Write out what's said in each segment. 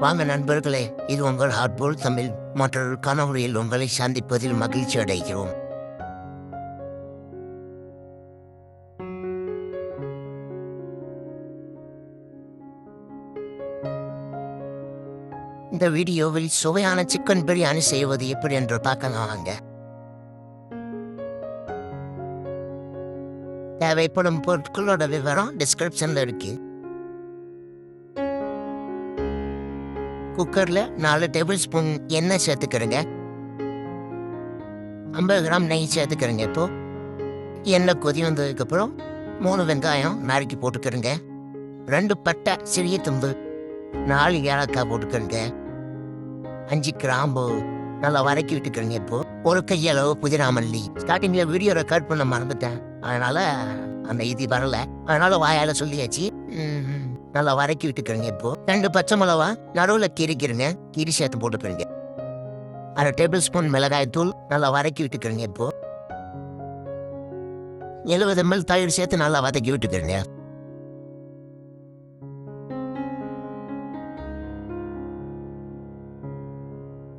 வாங்க நண்பர்களே இது உங்கள் ஹார்ட்போல் தமிழ். மற்றொரு கனவுரையில் உங்களை சந்திப்பதில் மகிழ்ச்சி அடைகிறோம். இந்த வீடியோவில் சுவையான சிக்கன் பிரியாணி செய்வது எப்படி என்று பார்க்கலாம் வாங்க. தேவைப்படும் பொருட்களோட விவரம் டிஸ்கிரிப்ஷன்ல இருக்கு. குக்கரில் நாலு டேபிள் ஸ்பூன் எண்ணெய் சேர்த்துக்கிறேங்க. ஐம்பது கிராம் நெய் சேர்த்துக்கிறேங்க இப்போ. எண்ணெய் கொதி வந்ததுக்கப்புறம் மூணு வெங்காயம் நறுக்கி போட்டுக்கிறேங்க. ரெண்டு பட்டை சிறிய தும்பு நாலு ஏலக்காய் போட்டுக்கிறேங்க. அஞ்சு கிராம்பு நல்லா வதக்கி விட்டுக்கிறேங்க இப்போ. ஒரு கையளவு புதினா மல்லி. ஸ்டார்டிங்கில் வீடியோ ரெக்கார்ட் பண்ண மறந்துட்டேன். அதனால் அந்த இது வரலை. அதனால் வாயால் சொல்லியாச்சு. நல்லா வதக்கி விட்டுக்கிறேங்க இப்போ. ரெண்டு பச்சை மிளகா நடுவில் கீரிக்கிறேங்க கீரி சேர்த்து போட்டுக்கிறேங்க. அரை டேபிள் ஸ்பூன் மிளகாய் தூள் நல்லா வதக்கி விட்டுக்கிறேங்க இப்போ. எழுபது எம்எல் தயிர் சேர்த்து நல்லா வதக்கி விட்டுக்கிறேங்க.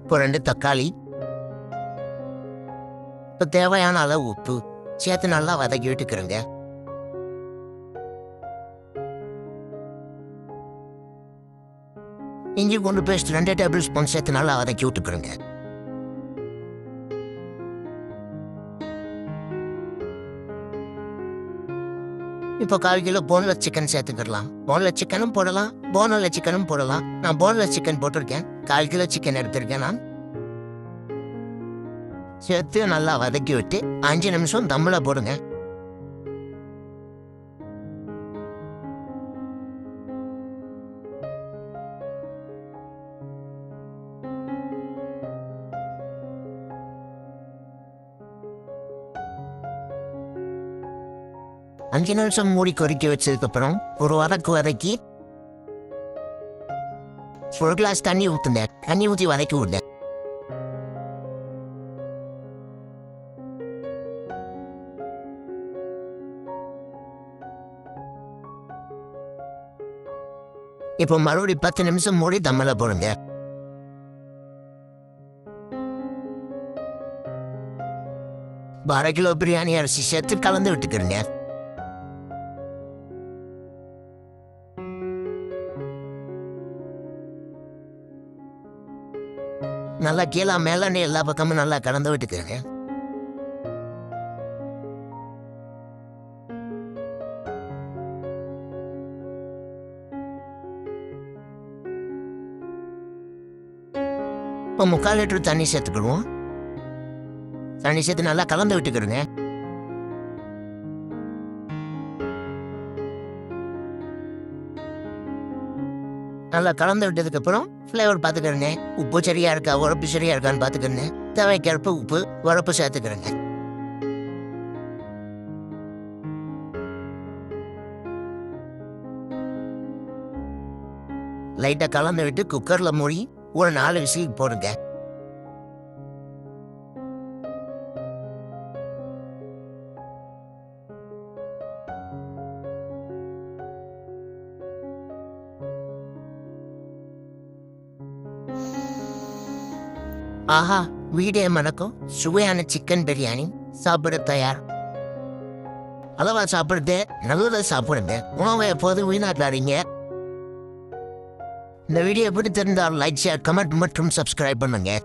இப்போ ரெண்டு தக்காளி. இப்போ தேவையான அளவு உப்பு சேர்த்து நல்லா வதக்கி விட்டுக்கிறேங்க. இஞ்சி கொண்டு பேஸ்ட் ரெண்டு டேபிள் ஸ்பூன் சேர்த்து நல்லா வதக்கி விட்டுக்கிறேங்க இப்போ கால் கிலோ போன்லெஸ் சிக்கன் சேர்த்துக்கிடலாம். போன்லெஸ் சிக்கனும் போடலாம். போனலெஸ் சிக்கனும் போடலாம். நான் போன்லெஸ் சிக்கன் போட்டிருக்கேன். கால் கிலோ சிக்கன் எடுத்திருக்கேன் நான். சேர்த்து நல்லா வதக்கி விட்டு அஞ்சு நிமிஷம் தம்மில் போடுங்க. அஞ்சு நிமிஷம் மூடி கொதிக்க வச்சதுக்கப்புறம் ஒரு வதக்கு வதக்கி ஒரு கிளாஸ் தண்ணி ஊற்றுங்க தண்ணி ஊற்றி வதக்கி விடுங்க இப்போ மறுபடி பத்து நிமிஷம் மூடி தம்மல போடுங்க. அரை கிலோ பிரியாணி அரிசி சேர்த்து கலந்து விட்டுக்கிறேங்க. நல்லா கீழே மேலே எல்லா பக்கமும் நல்லா கலந்து விட்டுக்கிறேங்க இப்போ முக்கால் லிட்டர் தண்ணி சேர்த்துக்கிடுவோம். தண்ணி சேர்த்து நல்லா கலந்து விட்டுக்கிறேங்க நல்லா கலந்து விட்டதுக்கு அப்புறம் ஃப்ளேவர் பார்த்துக்கிறேங்க உப்பு சரியா இருக்கா? உரப்பு சரியா இருக்கான்னு பார்த்துக்கிறேங்க தேவைக்கேற்ப உப்பு உரப்பு சேர்த்துக்கிறேங்க. லைட்டாக கலந்து விட்டு குக்கரில் மூடி ஒரு நாலு விசிலுக்கு போடுங்க. ஆஹா வீடே மணக்கும். சுவையான சிக்கன் பிரியாணி சாப்பிட தயார். அளவா சாப்பிடுறது நல்லதா சாப்பிடுங்க உணவை எப்போதும் வீணாக்காதீங்க. இந்த வீடியோ எப்படி தெரிந்தால் லைக் ஷேர் கமெண்ட் மற்றும் சப்ஸ்கிரைப் பண்ணுங்க.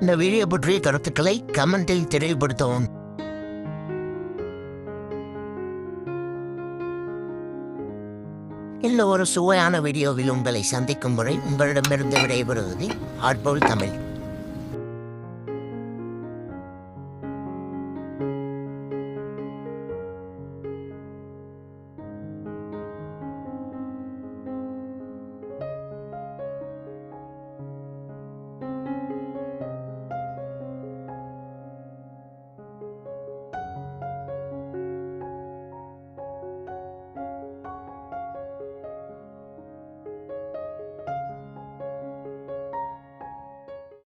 இந்த வீடியோ பற்றிய கருத்துக்களை கமெண்டில் தெளிவுபடுத்தவும் இந்த ஒரு சுவையான வீடியோவில் உங்களை சந்திக்கும் முறை உங்களிடமிருந்து விடைபெறுவது ஆட்போல் தமிழ்.